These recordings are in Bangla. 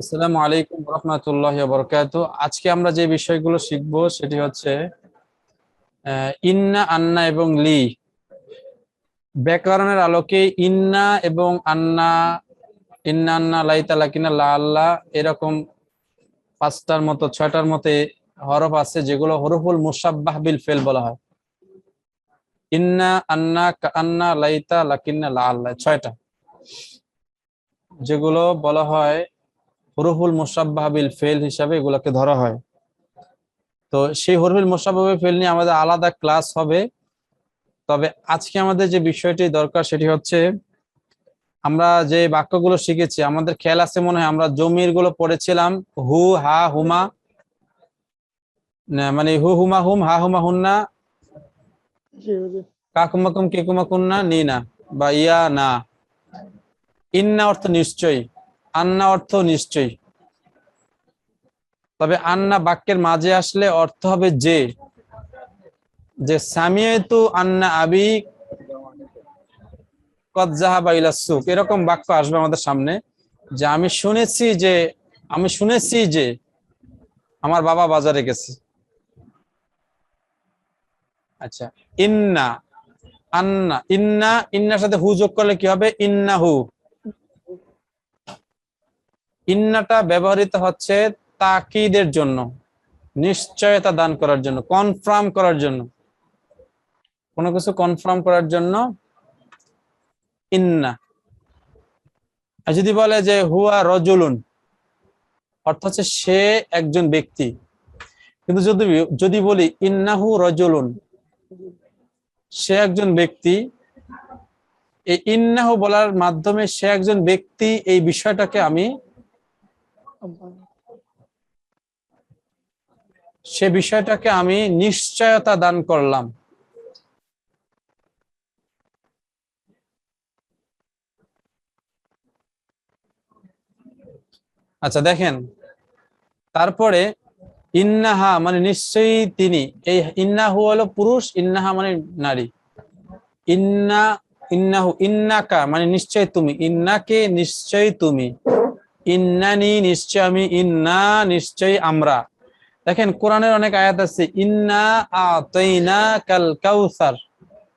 আসসালামু আলাইকুম রহমতুল্লাহ বরকাত আজকে আমরা যে বিষয়গুলো শিখব সেটি হচ্ছে ইন্না, আন্না এবং লি। ব্যাকরণের আলোকে ইন্না এবং আন্না, ইন্না, আন্না লাকিনা লা আল্লাহ এরকম পাঁচটার মতো, ছয়টার মতে হরফ আছে যেগুলো হরফুল মুসাব্বাহ বিল ফেল বলা হয়। ইন্না, আন্না আন্না, লাইতা, লাকিন্না, লা আল্লাহ ছয়টা। যেগুলো বলা হয় হরফুল মুসাব্ভাবিল ফেল হিসাবে এগুলোকে ধরা হয়। তো সেই হরফুল মুসাব্বাহ ফেল নিয়ে আমাদের আলাদা ক্লাস হবে। তবে আজকে আমাদের যে বিষয়টি দরকার সেটি হচ্ছে, আমরা যে বাক্যগুলো শিখেছি, আমাদের খেয়াল আছে মনে হয়, আমরা জমিরগুলো পড়েছিলাম, হু, হা, হুমা মানে হু, হুমা, হুম, হা, হুমা, হুন্না কাকুমাকুম কেকুমা কুন্না, নি, না, বা, ইয়া, না। ইন্না অর্থ নিশ্চয়ই। আন্না অর্থ নিশ্চয়ই। তবে আন্না বাক্যের মাঝে আসলে অর্থ হবে যে। যে, সামিয়তু আন্না আবি এরকম বাক্য আসবে আমাদের সামনে যে, আমি শুনেছি যে, আমি শুনেছি যে আমার বাবা বাজারে গেছে। আচ্ছা ইন্না, আন্না, ইন্না, ইন্নার সাথে হু যোগ করলে কি হবে? ইন্না হু ইন্নাটা ব্যবহৃত হচ্ছে তাকিদের জন্য, নিশ্চয়তা দান করার জন্য কনফার্ম করার জন্য। কোনো কিছু কনফার্ম করার জন্য ইন্না। আর যদি বলে যে হুয়া রজুলুন, অর্থ হচ্ছে সে একজন ব্যক্তি। কিন্তু যদি যদি বলি ইন্নাহু রজুলুন, সে একজন ব্যক্তি, এই ইন্নাহু বলার মাধ্যমে সে একজন ব্যক্তি, এই বিষয়টাকে আমি সে বিষয়টাকে আমি নিশ্চয়তা দান করলাম। আচ্ছা দেখেন, তারপরে ইন্নাহা মানে নিশ্চয়ই তিনি, এই ইন্নাহু হলো পুরুষ, ইন্নাহা মানে নারী। ইন্না, ইন্নাহু, ইন্নাকা মানে নিশ্চয় তুমি, ইন্নাকে নিশ্চয় তুমি। ইন্নানি নিশ্চয় আমি ইন্না নিশ্চয় আমরা। দেখেন, কোরআনের অনেক আয়াত আছে, ইন্না আতাইনা কাল কাউসার।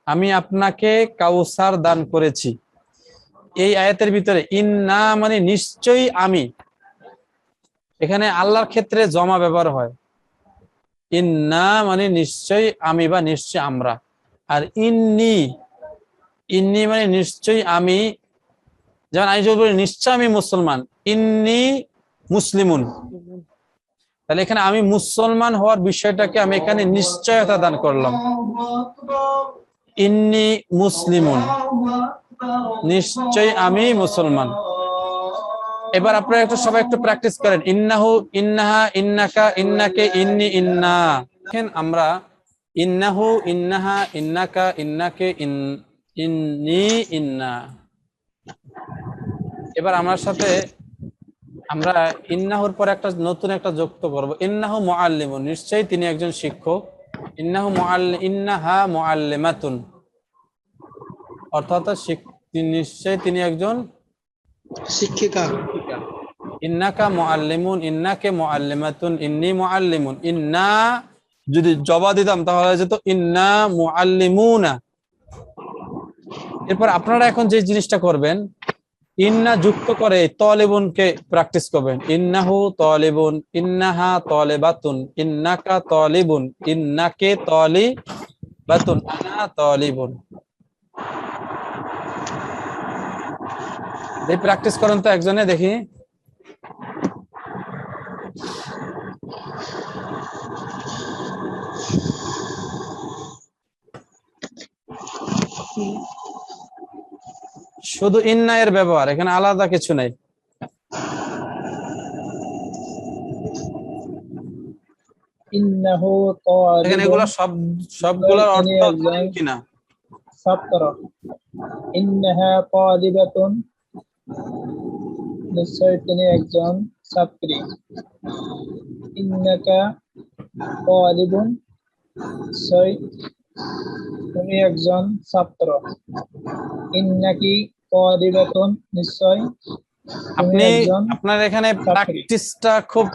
আমি আপনাকে কাউসার দান করেছি। এই আয়াতের ভিতরে, ইন্না মানে নিশ্চয়ই আমি। এখানে আল্লাহর ক্ষেত্রে জমা ব্যবহার হয়। ইন্না মানে নিশ্চয়ই আমি বা নিশ্চয় আমরা। আর ইন্নি। ইন্নি মানে নিশ্চয়ই আমি যেমন আমি যদি বলি, নিশ্চয় আমি মুসলমান। ইন্নি মুসলিমুন। তাহলে এখানে আমি মুসলমান হওয়ার বিষয়টাকে আমি এখানে নিশ্চয়তা দান করলাম। ইন্নি মুসলিমুন। নিশ্চয় আমি মুসলমান। এবার আপনারা একটু সবাই একটু প্র্যাকটিস করেন। ইন্নাহু, ইন্নাহা, ইন্নাকা, ইন্নাকে, ইন্নি, ইন্না। দেখেন আমরা ইন্নাহু, ইন্নাহা, ইন্নাকা, ইন্নাকে, ইন, ইন্নি, ইন্না। এবার আমার সাথে আমরা ইন্নাহুর পর একটা নতুন একটা যুক্ত করব। ইন্নাহু মুআল্লিমুন নিশ্চয়ই তিনি একজন শিক্ষক। ইন্নাহু মুআল্লি ইন্নাহা মুআল্লিমাতুন। অর্থাৎ নিশ্চয়ই তিনি একজন শিক্ষিকা। ইন্নাকা মুআল্লিমুন ইন্নাকে মুআল্লিমাতুন ইন্নি মুআল্লিমুন। ইন্না যদি জবা দিতাম তাহলে যেত ইন্না মুআল্লিমুনা। এরপর আপনারা এখন যে জিনিসটা করবেন ইন্না যুক্ত করে তলেবুনকে প্র্যাকটিস করবেন। ইন্নাহু তলেবুন, ইন্নাহা তলেবাতুন, ইন্নাকা তলিবুন, ইন্নাকে তলি বাতুন আনা তলিবুন। এই প্র্যাকটিস করেন তো একজনে, দেখি। শুধু ইন্না এর ব্যবহার এখানে আলাদা কিছু নাই। ইন্নাহু এখানে এগুলো সব সবগুলোর অর্থ জানেন কিনা? ইন্নাহা তালিবাতুন নিশ্চয় তিনি একজন ছাত্রী। ইন্নাকা তালিবুন তুমি একজন ছাত্র। ইন্নাকি তালিবাতুন নিশ্চয় আপনি আপনার এখানে। প্র্যাকটিসটা খুব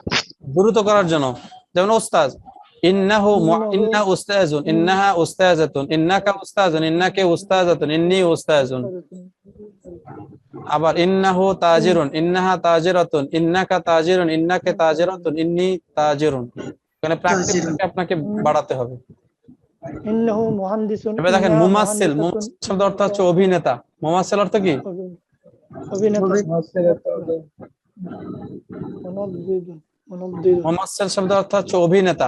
দ্রুত করার জন্য। যেমন ওস্তাজ ইন্নাহু মু- ইন্না উস্তাজুন ইন্নাহা উস্তাজাতুন ইন্নাকা উস্তাজুন ইন্নাকে উস্তাজাতুন ইন্নি উস্তাজুন। আবার ইন্নাহু তাজিরুন ইন্নাহা তাজিরাতুন ইন্নাকা তাজিরুন ইন্নাকে তাজিরাতুন ইন্নি তাজিরুন। এখানে প্র্যাকটিসটাকে আপনাকে বাড়াতে হবে। ইন্নাহু মুহান্দিসুন এবার দেখেন ইন্নাহা মুমাসসিল। মুমাসসিল শব্দ অর্থ হচ্ছে অভিনেতা। মুমাসসিল অর্থ কি? মুমাসসিল শব্দ অর্থ হচ্ছে অভিনেতা।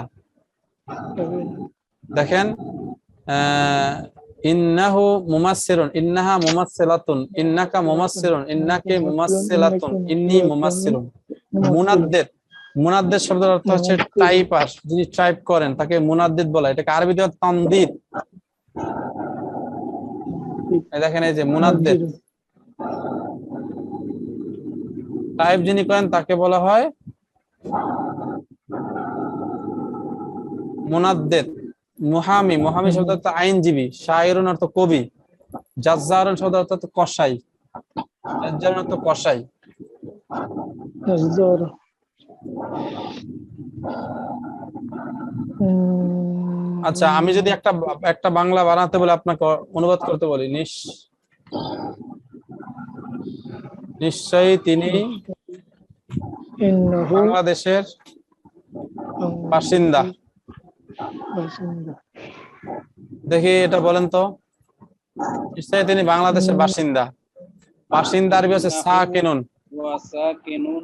দেখেন ইন্নাহু মুমাসসিরুন ইন্নাহা মুমাসসিলাতুন ইন্নাকা মুমাসসিরুন ইন্নাকে মুমাসসিলাতুন ইন্নি মুমাসসিলুন। মুনাদ্দিদ। মুনাদ্দিদ শব্দের অর্থ হচ্ছে টাইপার যিনি টাইপ করেন তাকে মুনাদ্দিদ বলা। এটাকে আরবিতে তানদিদ। এই দেখেন এই যে মুনাদ্দিদ। টাইপ যিনি করেন তাকে বলা হয় মুনাদ্দিদ। মুহামি। মুহামি শব্দ অর্থ আইনজীবী। শায়রুন অর্থ কবি। জাজ্জারুন শব্দ অর্থ কসাই। জাজ্জারুন অর্থ কসাই। আচ্ছা আমি যদি একটা একটা বাংলা বানাতে বলে আপনাকে অনুবাদ করতে বলি নিশ নিশ্চয়ই তিনি বাংলাদেশের বাসিন্দা। দেখি এটা বলেন তো। নিশ্চয়ই তিনি বাংলাদেশের বাসিন্দা। বাসিন্দা আরবি হচ্ছে সাকিনুন। ওয়াসাকিনুন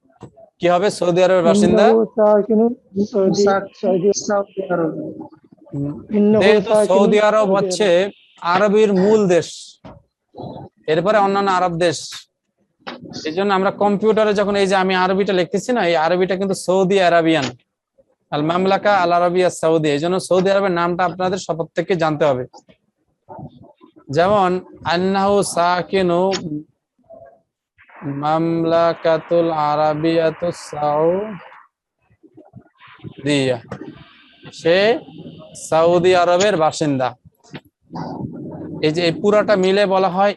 কি হবে? সৌদি আরবের বাসিন্দা? সৌদি সৌদি সৌদি আরব। যেহেতু সৌদি আরব হচ্ছে আরবির মূল দেশ এরপরে অন্যান্য আরব দেশ। এই জন্য আমরা কম্পিউটারে যখন এই যে আমি আরবিটা লিখতেছি না এই আরবিটা কিন্তু Saudi Arabian. Al Mamlaka Al Arabiya Saudi. এই জন্য সৌদি আরবের নামটা আপনাদের সব থেকে জানতে হবে। যেমন আন্নাহু সাকিনু মামলাকাতুল আরাবিয়াতু সাউদিয়া। সে সৌদি আরবের বাসিন্দা। এই যে এই পুরাটা মিলে বলা হয়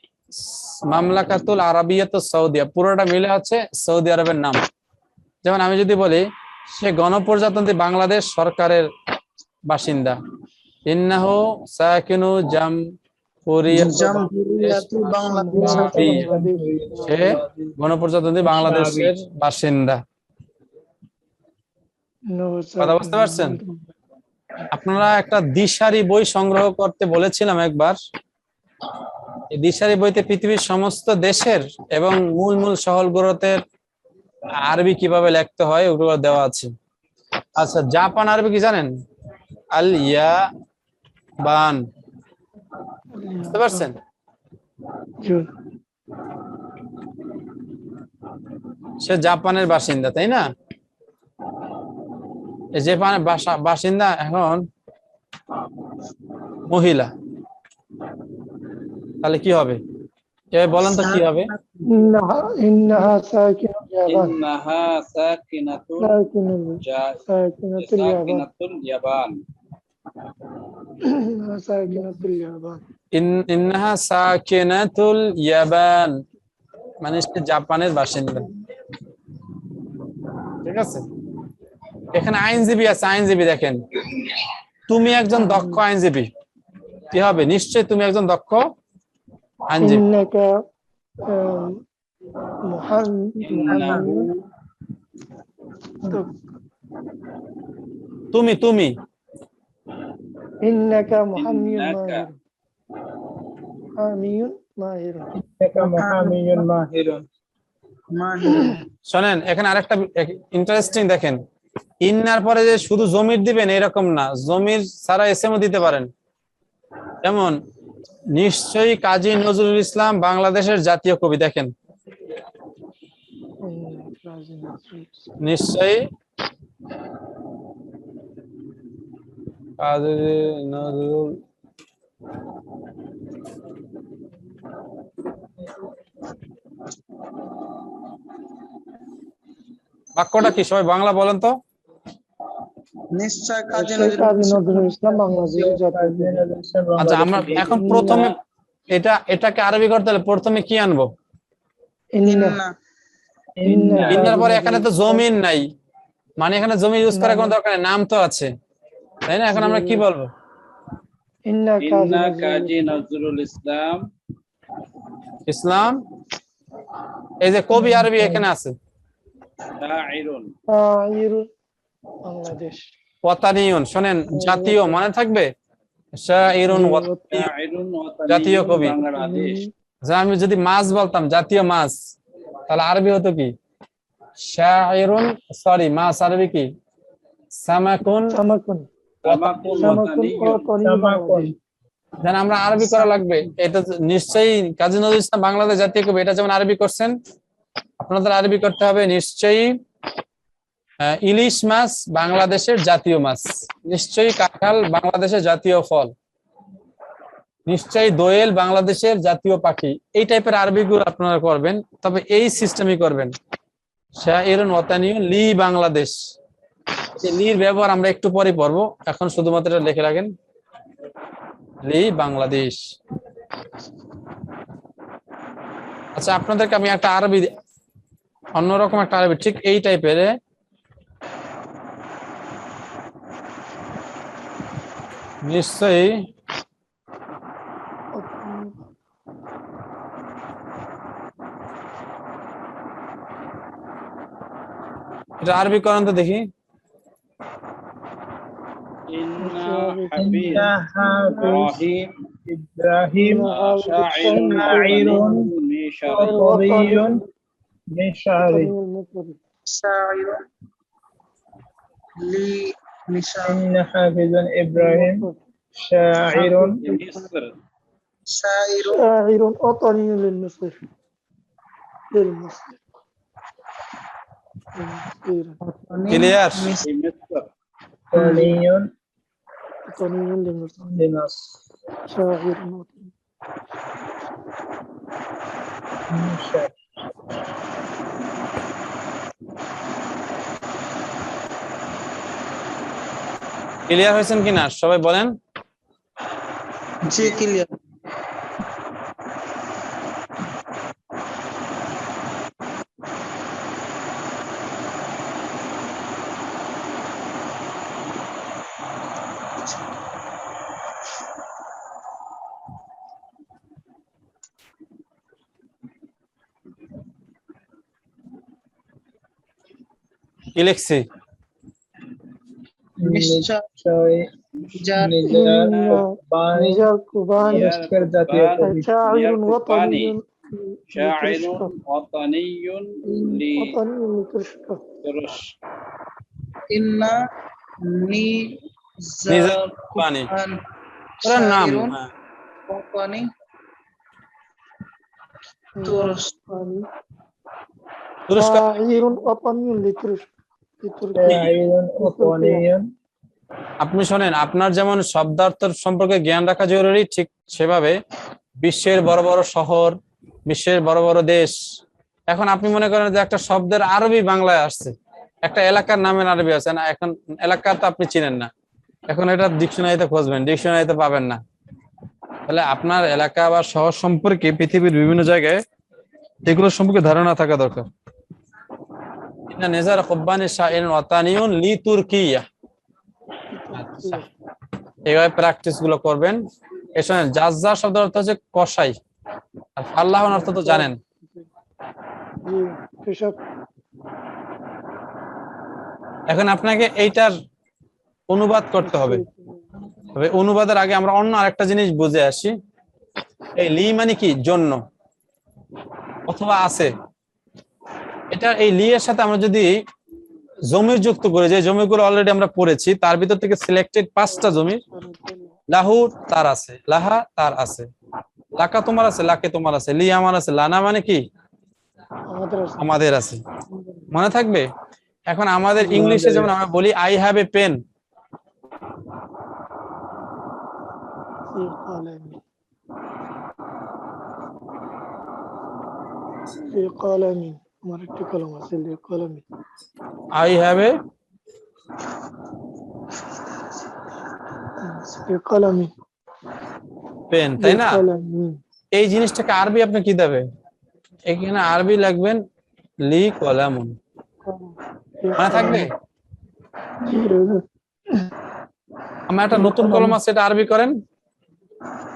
মামলাকাতুল আরাবিয়াতু সৌদিয়া পুরোটা মিলে হচ্ছে সৌদি আরবের নাম। যেমন আমি যদি বলি, সে গণপ্রজাতন্ত্রী বাংলাদেশ সরকারের বাসিন্দা। ইন্নাহু সাকিনু জাম সে গণপ্রজাতন্ত্রী বাংলাদেশের বাসিন্দা। কথা বুঝতে পারছেন? আপনারা একটা দিশারি বই সংগ্রহ করতে বলেছিলাম একবার। এই দিশারি বইতে পৃথিবীর সমস্ত দেশের এবং মূল মূল শহর গুলোতে আরবি কীভাবে লিখতে হয় ওগুলো দেওয়া আছে। আচ্ছা জাপান আরবি কি জানেন? আল ইয়া বান বুঝতে পারছেন? সে জাপানের বাসিন্দা তাই না? জাপানের বাসিন্দা এখন মহিলা। তাহলে কি হবে? এবার বলেন তো কি হবে? সাকিনাতুল ইয়াবান ইন্নাহা সাকিনাতুল ইয়াবান। মানে সে জাপানের বাসিন্দা। ঠিক আছে? এখানে আইনজীবী আছে আইনজীবী দেখেন। তুমি একজন দক্ষ আইনজীবী। কি হবে? নিশ্চয়ই তুমি একজন দক্ষ আইনজীবী। তুমি তুমি। ইন্নাকা মুহাম্মিয়ুন ইন্নাকা মুহামিয়ুন মাহিরুন শোনেন এখানে আরেকটা ইন্টারেস্টিং দেখেন। ইন্নার পরে যে শুধু জমির দিবেন এরকম না। জমির ছাড়া এসএমও দিতে পারেন। যেমন নিশ্চয়ই কাজী নজরুল ইসলাম বাংলাদেশের জাতীয় কবি দেখেন। নিশ্চয়ই কাদের নজরুল বাক্যটা কি? সবাই বাংলা বলেন তো। নিশ্চয় কাজী নজরুল ইসলাম আচ্ছা আমরা এখন প্রথমে এটা এটাকে আরবি করতে হলে প্রথমে কি আনব? ইন্না। ইন্না। ইন্না। ইন্নার পরে এখানে তো জমিন নাই। মানে এখানে জমি ইউজ করার কোনো দরকার নেই নাম তো আছে। তাই না? এখন আমরা কি বলব? ইন্না কাজী ইন্না নজরুল কাজী নজরুল ইসলাম। ইসলাম। এই যে কবি আরবি এখানে আছে। বাংলাদেশ। ওয়াতানিয়ুন শোনেন জাতীয় মনে থাকবে? জাতীয় কবি। আমি যদি মাছ বলতাম জাতীয় মাছ তাহলে আরবি হতো কি? শাইরুন সরি মাছ আরবি কি? সামাকুন। সামাকুন। যেন আমরা আরবি করা লাগবে, এটা নিশ্চয়ই কাজী নজরুল ইসলাম বাংলাদেশ জাতীয় কবি, এটা যেমন আরবি করছেন, আপনাদের আরবি করতে হবে নিশ্চয়ই ইলিশ মাছ বাংলাদেশের জাতীয় মাছ, নিশ্চয়ই কাঁঠাল বাংলাদেশের জাতীয় ফল, নিশ্চয়ই দোয়েল বাংলাদেশের জাতীয় পাখি, এই টাইপের আরবি গুলো আপনারা করবেন, তবে এই সিস্টেমই করবেন। লি বাংলাদেশ লির ব্যবহার আমরা একটু পরে পড়ব, এখন শুধুমাত্র লিখে রাখেন। লি বাংলাদেশ আচ্ছা আপনাদেরকে আমি একটা আরবি অন্যরকম একটা আরবি, ঠিক এই টাইপের নিশ্চয়ই। আরবি করেন তো দেখি। إنا حبيب إبراهيم إبراهيم شاعر مشاري مشاري شاعر لي إن حافظ إبراهيم شاعر. شاعر. شاعر وطني للمصر. للمصر. إلياس. لمصر لمصر شاعر وطني مشاعر ক্লিয়ার হয়েছেন কিনা সবাই বলেন জি ক্লিয়ার কি লিখছি নিশ্চয় নিশ্চয় যার নিজার বাণী نزار كوباني লস্কর জাতীয় কবি شاعر وطني শাইরুন ওয়াতানিয়ুন লি وطني لترشقة তুরস্ক ইন্না নি নিজার বাণী ওর নাম হ্যাঁ। ওয়াতানি তুরস্ক তুরস্ক আপনি শোনেন আপনার যেমন শব্দার্থ সম্পর্কে জ্ঞান রাখা জরুরি ঠিক সেভাবে বিশ্বের বড় বড় শহর বিশ্বের বড় বড় দেশ। এখন আপনি মনে করেন যে একটা শব্দের আরবি বাংলায় আসছে। একটা এলাকার নামের আরবি আছে না এখন এলাকা তো আপনি চিনেন না। এখন এটা ডিকশনারিতে খুঁজবেন ডিকশনারিতে পাবেন না। তাহলে আপনার এলাকা বা শহর সম্পর্কে পৃথিবীর বিভিন্ন জায়গায় এগুলো সম্পর্কে ধারণা থাকা দরকার। ইন্না নেজার খুব্বানি শাইরুন ওয়াতানিয়ুন লি তুর্কিয়া এইভাবে প্র্যাকটিসগুলো করবেন। এর সঙ্গে জাজ্জা শব্দের অর্থ হচ্ছে কসাই। আর অর্থ তো জানেন। এখন আপনাকে এইটার অনুবাদ করতে হবে। তবে অনুবাদের আগে আমরা অন্য আরেকটা জিনিস বুঝে আসি। এই লি মানে কি? জন্য। অথবা আছে। এটা এই লি এর সাথে আমরা যদি জমির যুক্ত করি যে জমিগুলো অলরেডি আমরা পড়েছি তার ভিতর থেকে সিলেক্টেড পাঁচটা জমি লাহু তার আছে লাহা তার আছে লাকা তোমার আছে লাকে তোমার আছে লি আমার আছে লানা মানে কি আমাদের আছে। আমাদের আছে মনে থাকবে এখন আমাদের ইংলিশে যেমন আমরা বলি আই হ্যাভ এ পেন في قلمي في قلمي আমার একটি কলম আছে কলমি আই হ্যাভ এ কলমি পেন তাই না? এই জিনিসটাকে আরবি আপনি কি দেবে? এখানে আরবি লিখবেন লি কলামুন। মনে থাকবে? আমার একটা নতুন কলম আছে এটা আরবি করেন।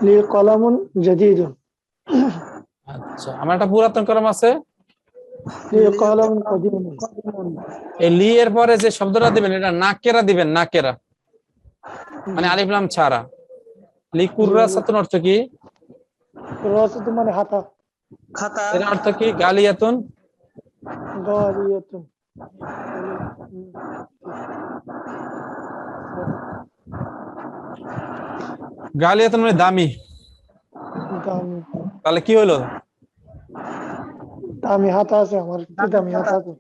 লি কলামুন জাদিদুন। আচ্ছা আমার একটা পুরাতন কলম আছে। এই লি এর পরে যে শব্দটা দিবেন এটা নাকেরা দিবেন নাকেরা। মানে আলিফলাম ছাড়া। লি কুর্রাসাতুন অর্থ কি? মানে হাতা। খাতা। এর অর্থ কি? গালিয়াতুন। গালিয়াতুন। গালিয়াতুন মানে দামি। তাহলে কি হলো? দামি হাতা আছে আমার কি দামি হাতা আছে?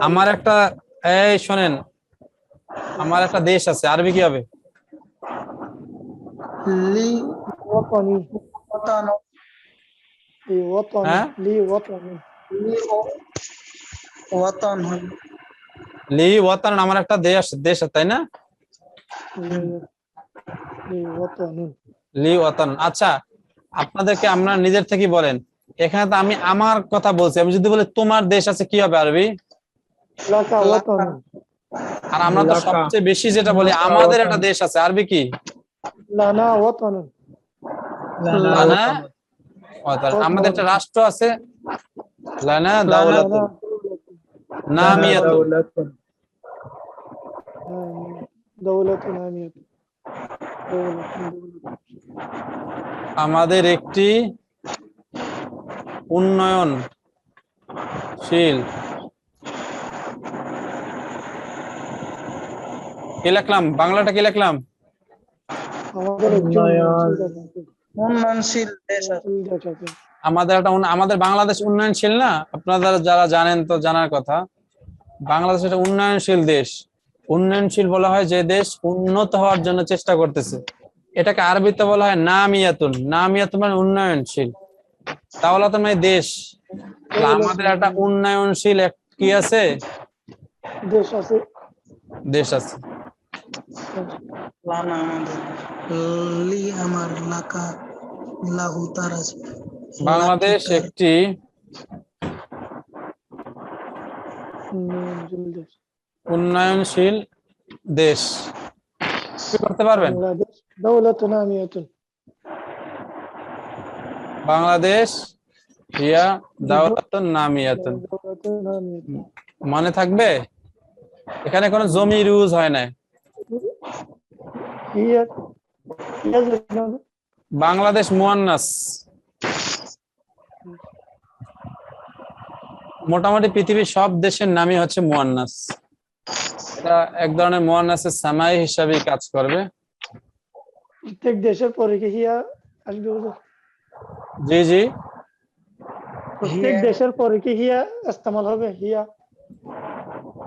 আমার একটা এই শোনেন আমার একটা দেশ আছে আরবি কি হবে? লি ওয়াতানি। ওয়াতান। লি ওয়াতানি হ্যাঁ? লি ওয়াতানি। ওয়াতান। লি ওয়াতান আমার একটা দেশ দেশ আছে, তাই না? লি- লি ওয়াতানি। লি ওয়াতান। আচ্ছা আপনাদেরকে আমরা নিজের থেকে বলেন এখানে তো আমি আমার কথা বলছি। আমি যদি বলি তোমার দেশ আছে কি হবে আরবি? আর আমরা তো সবচেয়ে বেশি যেটা বলি আমাদের একটা দেশ আছে। আরবি কি। আমাদের একটা রাষ্ট্র আছে। লানা আমাদের একটি উন্নয়নশীল কি লিখলাম? বাংলাটা কি লিখলাম? আমাদের উন্নয়নশীল দেশ আমাদের একটা আমাদের বাংলাদেশ উন্নয়নশীল না? আপনারা যারা জানেন তো জানার কথা। বাংলাদেশ একটা উন্নয়নশীল দেশ। উন্নয়নশীল বলা হয় যে দেশ উন্নত হওয়ার জন্য চেষ্টা করতেছে। এটাকে আরবিতে বলা হয় নামিয়াতুন। নামিয়াতুন মানে উন্নয়নশীল। তাহলে তো মানে দেশ। আমাদের একটা উন্নয়নশীল কি আছে? দেশ আছে। দেশ আছে। লানা আমাদের। লি আমার লাকা লাহু তার আছে। বাংলাদেশ একটি উন্নয়নশীল দেশ। কি করতে পারবেন? বাংলাদেশ বাংলাদেশ ইয়া দাওলাতুন নামিয়াতুন। মনে থাকবে? এখানে কোনো জমি ইউজ হয় না বাংলাদেশ মুয়ান্নাস। মোটামুটি পৃথিবীর সব দেশের নামই হচ্ছে মুয়ান্নাস। এটা এক ধরনের মুয়ান্নাসের সামাই হিসাবে কাজ করবে। প্রত্যেক দেশের পরে কি হিয়া আসবে? জি জি। প্রত্যেক দেশের পরে কি হিয়া ইস্তেমাল হবে? হিয়া।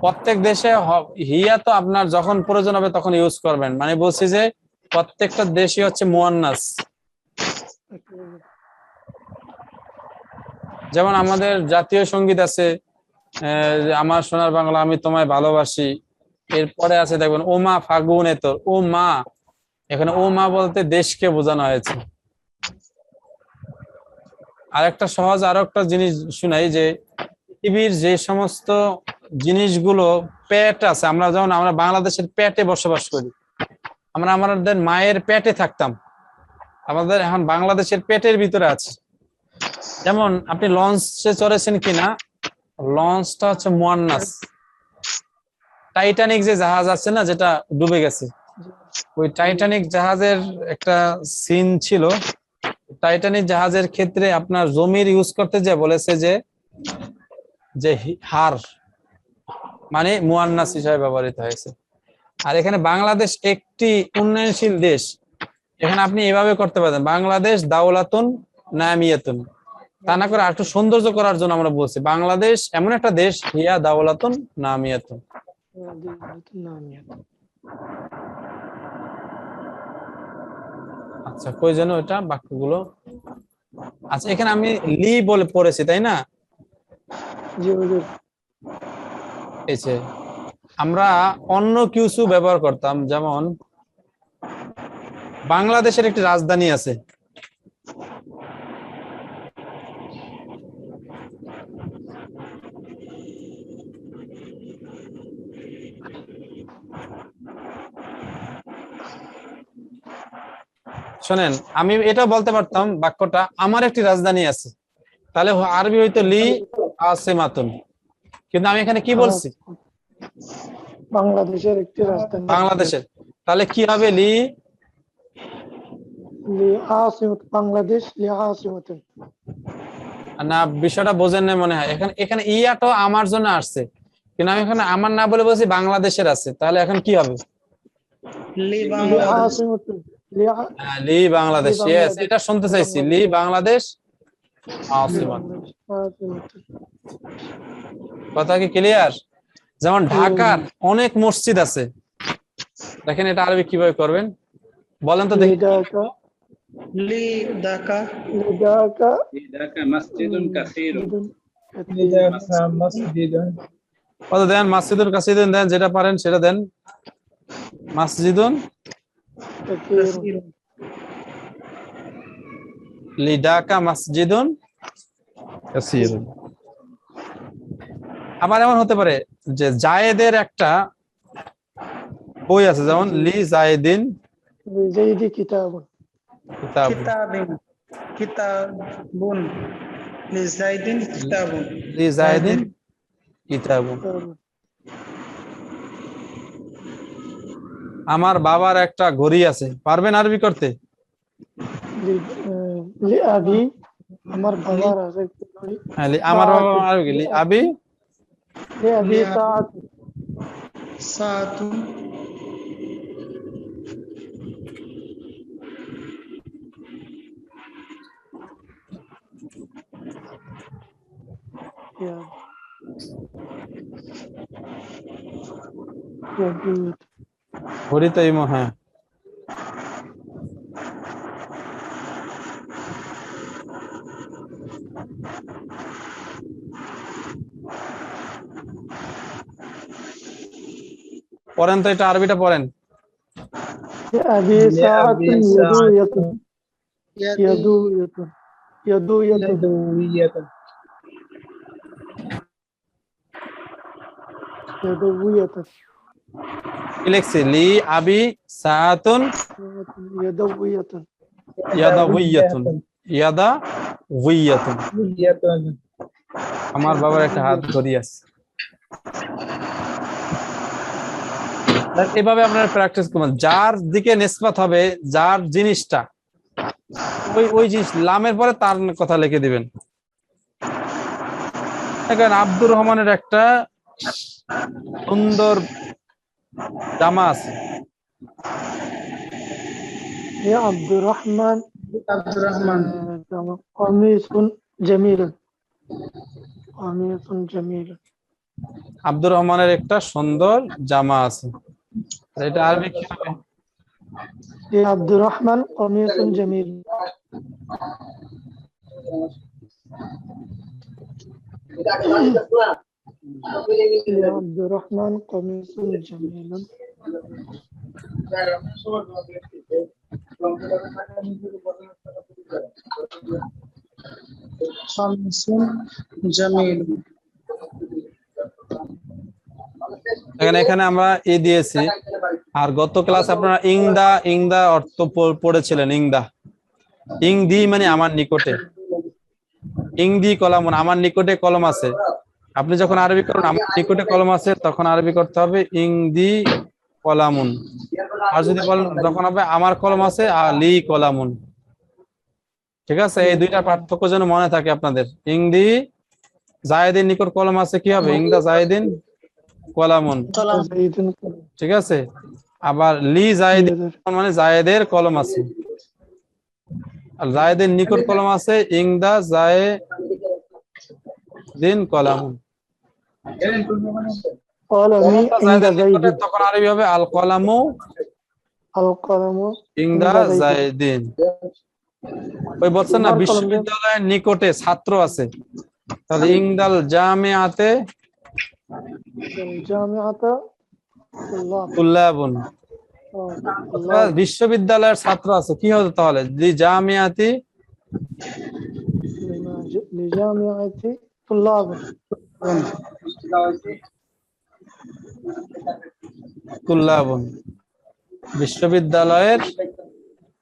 প্রত্যেক দেশে হিয়া তো আপনার যখন প্রয়োজন হবে তখন ইউজ করবেন। মানে বলছি যে প্রত্যেকটা দেশই হচ্ছে মুয়ান্নাস। যেমন আমাদের জাতীয় সংগীত আছে আহ, আমার সোনার বাংলা আমি তোমায় ভালোবাসি। এরপরে আছে দেখবেন ও মা ফাগুনে তোর ও মা এখানে ও মা বলতে দেশকে বোঝানো হয়েছে। আরেকটা সহজ আরও একটা জিনিস শুনাই যে পৃথিবীর যে সমস্ত জিনিসগুলো পেট আছে, আমরা যেমন আমরা বাংলাদেশের পেটে বসবাস করি, আমরা আমাদের মায়ের পেটে থাকতাম, আমাদের এখন বাংলাদেশের পেটের ভিতরে আছে। যেমন আপনি লঞ্চে চড়েছেন কিনা, লঞ্চটা হচ্ছে মোয়ান্নাস। টাইটানিক যে জাহাজ আছে না, যেটা ডুবে গেছে, ওই টাইটানিক জাহাজের একটা সিন ছিল টাইটানিক জাহাজের ক্ষেত্রে আপনার জমির ইউজ করতে যে বলেছে যে যে হার মানে মুয়ান্নাস হিসাবে ব্যবহৃত হয়েছে। আর এখানে বাংলাদেশ একটি উন্নয়নশীল দেশ। এখানে আপনি এভাবে করতে পারেন বাংলাদেশ দাওলাতুন নামিয়াতুন। তা না করে একটু সৌন্দর্য করার জন্য আমরা বলছি, বাংলাদেশ এমন একটা দেশ হিয়া দাওলাতুন নামিয়াতুন। আচ্ছা কই যেন এটা বাক্যগুলো? আচ্ছা এখানে আমি লি বলে পড়েছি তাই না? জি হুজুর এসে আমরা অন্য কিছু ব্যবহার করতাম যেমন বাংলাদেশের একটি রাজধানী আছে। শোনেন আমি এটা বলতে পারতাম বাক্যটা আমার একটি রাজধানী আছে। তাহলে আরবি হইতো লি আছে মাতুন কিন্তু আমি এখানে কি বলছি? বাংলাদেশের একটি রাজধানী। বাংলাদেশের। তাহলে কি হবে লি? লি বাংলাদেশ না বিষয়টা বোঝেন না মনে হয়। এখানে এখানে ইয়াটাও আমার জন্য আসছে। কিন্তু আমি এখানে আমার না বলে বলছি বাংলাদেশের আছে। তাহলে এখন কি হবে? হ্যাঁ, লি বাংলাদেশ ইয়েস এটা শুনতে চাইছি। লি বাংলাদেশ কথা কি ক্লিয়ার যেমন ঢাকার অনেক মসজিদ আছে। দেখেন এটা আরবি কীভাবে করবেন? বলেন তো দেখি। দেন? মসজিদুন কাসীরুন দেন যেটা পারেন সেটা দেন। মাসজিদুন লিডাকা মাসজিদুন আবার এমন হতে পারে যে জায়েদের একটা বই আছে যেমন লি জায়েদিন কিতাব। কিতাবুন লি জায়েদিন কিতাবুন। লি জায়েদিন কিতাবুন। আমার বাবার একটা ঘড়ি আছে পারবেন আরবি করতে আবি আমার বাবার আছে আমার বাবা আবি লি আবি সাত সাত Yeah. Yeah, good. তো ইমো হ্যাঁ পড়েন তো এটা আরবিটা পড়েন لأبي ساعة لأبي ساعة يدوية লিখছি লি আবি সাতুন আমার বাবার একটা হাত ধরি আছে। এভাবে আপনার প্র্যাকটিস করবেন। যার দিকে নিসবত হবে যার জিনিসটা ওই ওই জিনিস লামের পরে তার কথা লিখে দিবেন। দেখেন আব্দুর রহমানের একটা সুন্দর জামা আছে يا عبد الرحمن আব্দুর রহমান آه، تمام. قميص جميل قميص جميل আব্দুর রহমানের একটা সুন্দর জামা আছে এটা আরবি কি হবে يا عبد الرحمن قميص جميل يا عبد الرحمن قميص جميل খামসুন জামিল এখানে এখানে আমরা ই দিয়েছি আর গত ক্লাস আপনারা ইংদা ইংদা অর্থ প- পড়েছিলেন ইংদা ইং দি মানে আমার নিকটে ইং দি কলম আমার নিকটে কলম আছে আপনি যখন আরবি করুন আমার নিকটে কলম আছে তখন আরবি করতে হবে ইংদি কলামুন। আর যদি যখন হবে আমার কলম আছে আলি কলামুন। ঠিক আছে? এই দুইটা পার্থক্য যেন মনে থাকে আপনাদের। ইংদি জায়দিন নিকট কলম আছে কি হবে? ইংদা জায়েদিন কলামুন। ঠিক আছে? আবার লি জায়েদিন মানে জায়েদের কলম আছে। আর জায়েদের নিকট কলম আছে ইংদা জায়দিন কলামুন। তখন আরবি হবে আল কলামু আল কলামু ইংদা ওই বলছেন না বিশ্ববিদ্যালয়ের নিকটে ছাত্র আছে। তাহলে ইংদাল জামে আতে বিশ্ববিদ্যালয়ের ছাত্র আছে। কি হতো তাহলে? জামিয়াতি বিশ্ববিদ্যালয়ের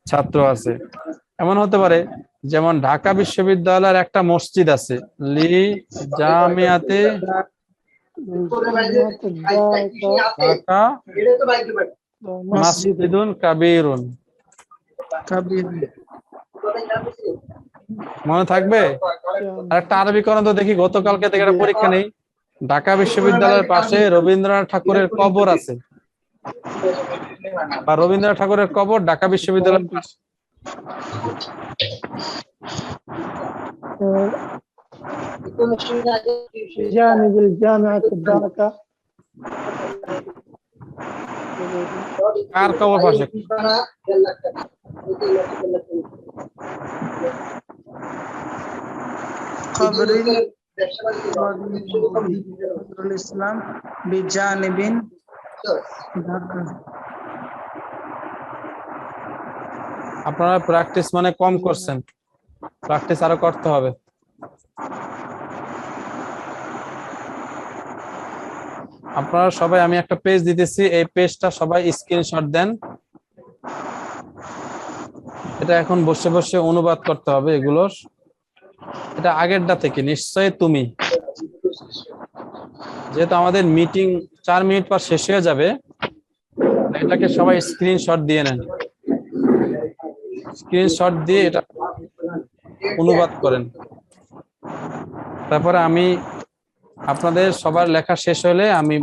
ছাত্র আছে। এমন হতে পারে যেমন ঢাকা বিশ্ববিদ্যালয়ের একটা মসজিদ আছে। লি জামিয়াতে ঢাকা মাসজিদুন কাবিরুন। কাবিরুন। মনে থাকবে আর একটা আরবি করণ তো দেখি গতকালকে থেকে একটা পরীক্ষা নেই ঢাকা বিশ্ববিদ্যালয়ের পাশে রবীন্দ্রনাথ ঠাকুরের কবর আছে বা রবীন্দ্রনাথ ঠাকুরের কবর ঢাকা বিশ্ববিদ্যালয়ের পাশে بجانب الجامعة الدارقة কার কবর পাশে কবরি নজরুল ইসলাম বিজানিবিন ঢাকা। আপনারা প্র্যাকটিস মানে কম করছেন। প্র্যাকটিস আরও করতে হবে। আপনারা সবাই আমি একটা পেজ দিতেছি এই পেজটা সবাই স্ক্রিনশট দেন। এটা এখন বসে বসে অনুবাদ করতে হবে এগুলোর। এটা আগেরটা থেকে, নিশ্চয়ই তুমি। যেহেতু আমাদের মিটিং চার মিনিট পর শেষ হয়ে যাবে, এটাকে সবাই স্ক্রিনশট দিয়ে নেন। স্ক্রিনশট দিয়ে এটা অনুবাদ করেন। তারপরে আমি আপনাদের সবার লেখা শেষ হলে আমি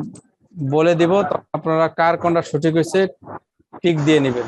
বলে দিব আপনারা কার কোনটা সঠিক হয়েছে টিক দিয়ে নেবেন।